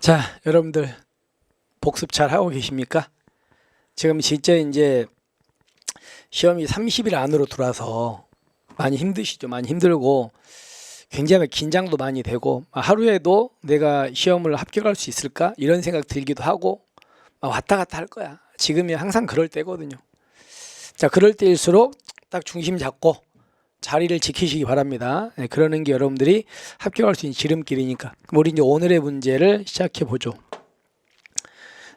자, 여러분들 복습 잘 하고 계십니까? 지금 진짜 이제 시험이 30일 안으로 들어와서 많이 힘드시죠. 많이 힘들고 굉장히 긴장도 많이 되고 아, 하루에도 내가 시험을 합격할 수 있을까 이런 생각 들기도 하고 막 왔다 갔다 할 거야. 지금이 항상 그럴 때거든요. 자, 그럴 때일수록 딱 중심 잡고 자리를 지키시기 바랍니다. 네, 그러는 게 여러분들이 합격할 수 있는 지름길이니까. 우리 이제 오늘의 문제를 시작해 보죠.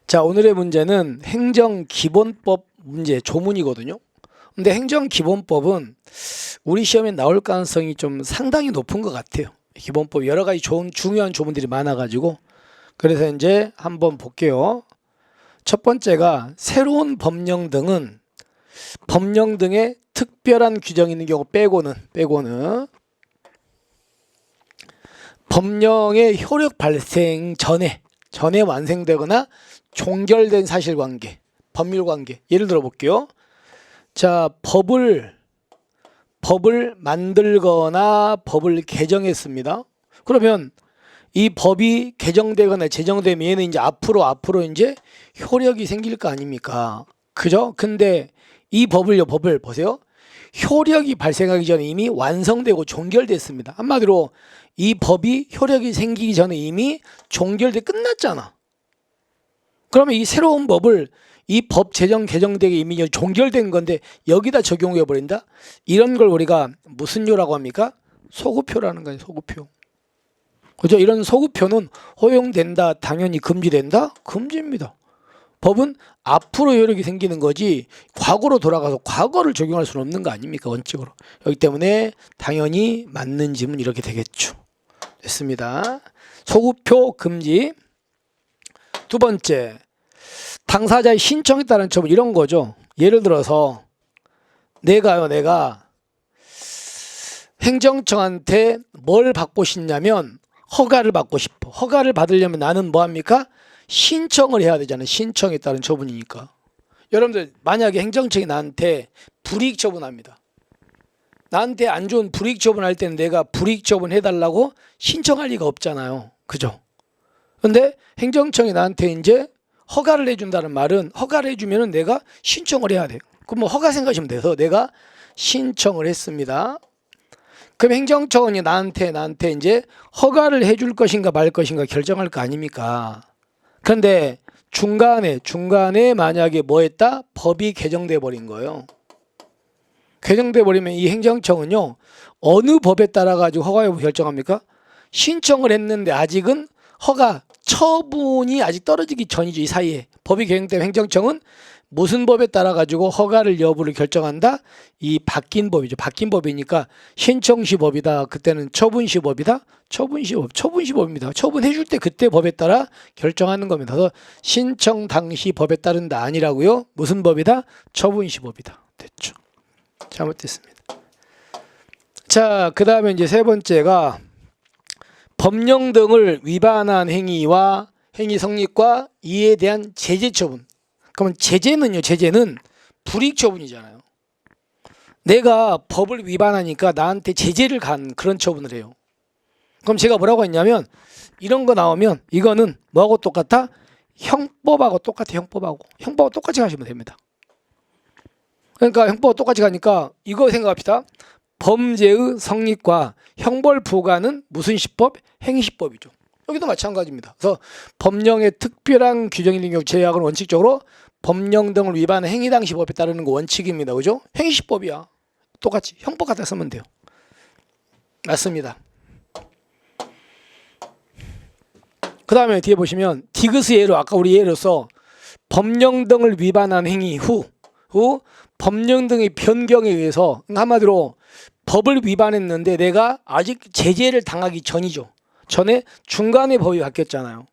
자, 오늘의 문제는 행정 기본법 문제 조문이거든요. 근데 행정 기본법은 우리 시험에 나올 가능성이 좀 상당히 높은 것 같아요. 기본법 여러 가지 좋은 중요한 조문들이 많아가지고 그래서 이제 한번 볼게요. 첫 번째가 새로운 법령 등은 법령 등의 특별한 규정이 있는 경우 빼고는 빼고는 법령의 효력 발생 전에 전에 완성되거나 종결된 사실관계, 법률관계. 예를 들어 볼게요. 자, 법을 법을 만들거나 법을 개정했습니다. 그러면 이 법이 개정되거나 제정되면 얘는 이제 앞으로 앞으로 이제 효력이 생길 거 아닙니까? 그죠? 근데 이 법을요, 법을 보세요. 효력이 발생하기 전에 이미 완성되고 종결됐습니다. 한마디로 이 법이 효력이 생기기 전에 이미 종결돼 끝났잖아. 그러면 이 새로운 법을 이 법 제정 개정되기 이미 종결된 건데 여기다 적용해 버린다? 이런 걸 우리가 무슨 요라고 합니까? 소구표라는 거예요. 소구표. 그죠? 이런 소구표는 허용된다, 당연히 금지된다? 금지입니다. 법은 앞으로 효력이 생기는 거지 과거로 돌아가서 과거를 적용할 수는 없는 거 아닙니까? 원칙으로. 여기 때문에 당연히 맞는 질문 이렇게 되겠죠. 됐습니다. 소구표 금지. 두 번째 당사자의 신청에 따른 처분 이런 거죠. 예를 들어서 내가요 내가 행정청한테 뭘 받고 싶냐면 허가를 받고 싶어. 허가를 받으려면 나는 뭐 합니까 신청을 해야 되잖아요. 신청에 따른 처분이니까. 여러분들 만약에 행정청이 나한테 불이익 처분합니다. 나한테 안 좋은 불이익 처분할 때는 내가 불이익 처분 해달라고 신청할 리가 없잖아요. 그죠? 근데 행정청이 나한테 이제 허가를 해준다는 말은 허가를 해주면은 내가 신청을 해야 돼요. 그럼 뭐 허가 생각하시면 돼서 내가 신청을 했습니다. 그럼 행정청이 나한테 나한테 이제 허가를 해줄 것인가 말 것인가 결정할 거 아닙니까? 그런데 중간에 중간에 만약에 뭐 했다? 법이 개정돼 버린 거예요. 개정돼 버리면 이 행정청은요. 어느 법에 따라 가지고 허가 여부 결정합니까? 신청을 했는데 아직은 허가 처분이 아직 떨어지기 전이죠. 이 사이에. 법이 개정되면 행정청은 무슨 법에 따라 가지고 허가를 여부를 결정한다? 이 바뀐 법이죠. 바뀐 법이니까 신청시 법이다. 그때는 처분시 법이다. 처분시 법. 처분시 법입니다. 처분해 줄 때 그때 법에 따라 결정하는 겁니다. 그래서 신청 당시 법에 따른다 아니라고요. 무슨 법이다? 처분시 법이다. 됐죠. 잘못됐습니다. 자, 그다음에 이제 세 번째가 법령 등을 위반한 행위와 행위 성립과 이에 대한 제재 처분. 그러면 제재는요, 제재는 불이익 처분이잖아요. 내가 법을 위반하니까 나한테 제재를 간 그런 처분을 해요. 그럼 제가 뭐라고 했냐면 이런 거 나오면 이거는 뭐하고 똑같아? 형법하고 똑같아, 형법하고. 형법하고 똑같이 가시면 됩니다. 그러니까 형법하고 똑같이 가니까 이거 생각합시다. 범죄의 성립과 형벌 부과는 무슨 시법? 행시법이죠. 여기도 마찬가지입니다. 그래서 법령의 특별한 있는 경우 제약은 원칙적으로 법령 등을 위반한 행위 당시 법에 따르는 거 원칙입니다. 그죠? 행시법이야. 똑같이 형법 갖다 쓰면 돼요. 맞습니다. 그 다음에 뒤에 보시면 디귿의 예로 아까 우리 예로서 법령 등을 위반한 행위 후, 후 법령 등의 변경에 의해서 한마디로 법을 위반했는데 내가 아직 제재를 당하기 전이죠. 전에 중간에 법이 바뀌었잖아요.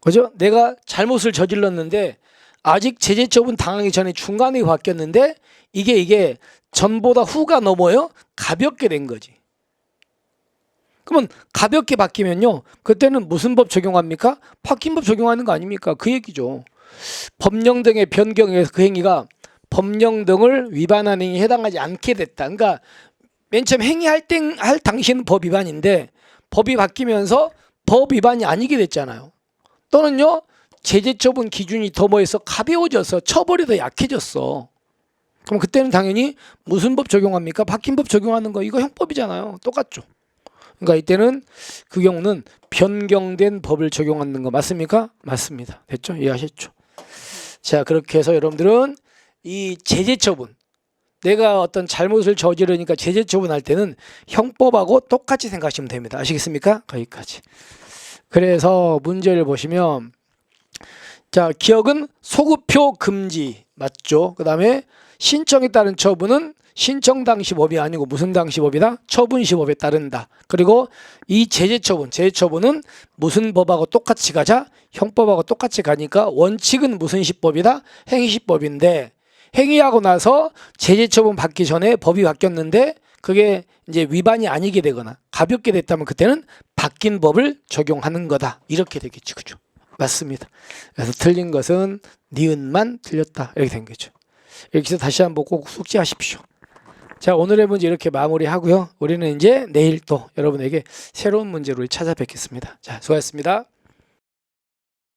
그죠? 내가 잘못을 저질렀는데 아직 제재 처분 당하기 전에 중간에 바뀌었는데 이게 이게 전보다 후가 넘어요. 가볍게 된 거지. 그러면 가볍게 바뀌면요. 그때는 무슨 법 적용합니까? 바뀐 법 적용하는 거 아닙니까? 그 얘기죠. 법령 등의 변경에서 그 행위가 법령 등을 위반한 행위에 해당하지 않게 됐다. 그러니까 맨 처음 행위할 때할 당시에는 법 위반인데 법이 바뀌면서 법 위반이 아니게 됐잖아요. 또는요 제재 처분 기준이 더 뭐해서 가벼워져서 처벌이 더 약해졌어. 그럼 그때는 당연히 무슨 법 적용합니까? 바뀐 법 적용하는 거 이거 형법이잖아요. 똑같죠. 그러니까 이때는 그 경우는 변경된 법을 적용하는 거 맞습니까? 맞습니다. 됐죠? 이해하셨죠? 자 그렇게 해서 여러분들은 이 제재 처분 내가 어떤 잘못을 저지르니까 제재 처분할 때는 형법하고 똑같이 생각하시면 됩니다. 아시겠습니까? 거기까지. 그래서 문제를 보시면 자 기억은 소급표 금지 맞죠? 그 다음에 신청에 따른 처분은 신청 당시 법이 아니고 무슨 당시 법이다? 처분 시 법에 따른다. 그리고 이 제재 처분, 제재 처분은 무슨 법하고 똑같이 가자? 형법하고 똑같이 가니까 원칙은 무슨 시법이다? 행위시법인데 행위하고 나서 제재 처분 받기 전에 법이 바뀌었는데 그게 이제 위반이 아니게 되거나 가볍게 됐다면 그때는 바뀐 법을 적용하는 거다. 이렇게 되겠죠. 그죠? 맞습니다. 그래서 틀린 것은 니은만 틀렸다. 이렇게 된 거죠. 해서 다시 한번 꼭 숙지하십시오. 자, 오늘의 문제 이렇게 마무리하고요. 우리는 이제 내일 또 여러분에게 새로운 문제로 찾아뵙겠습니다. 자, 수고하셨습니다.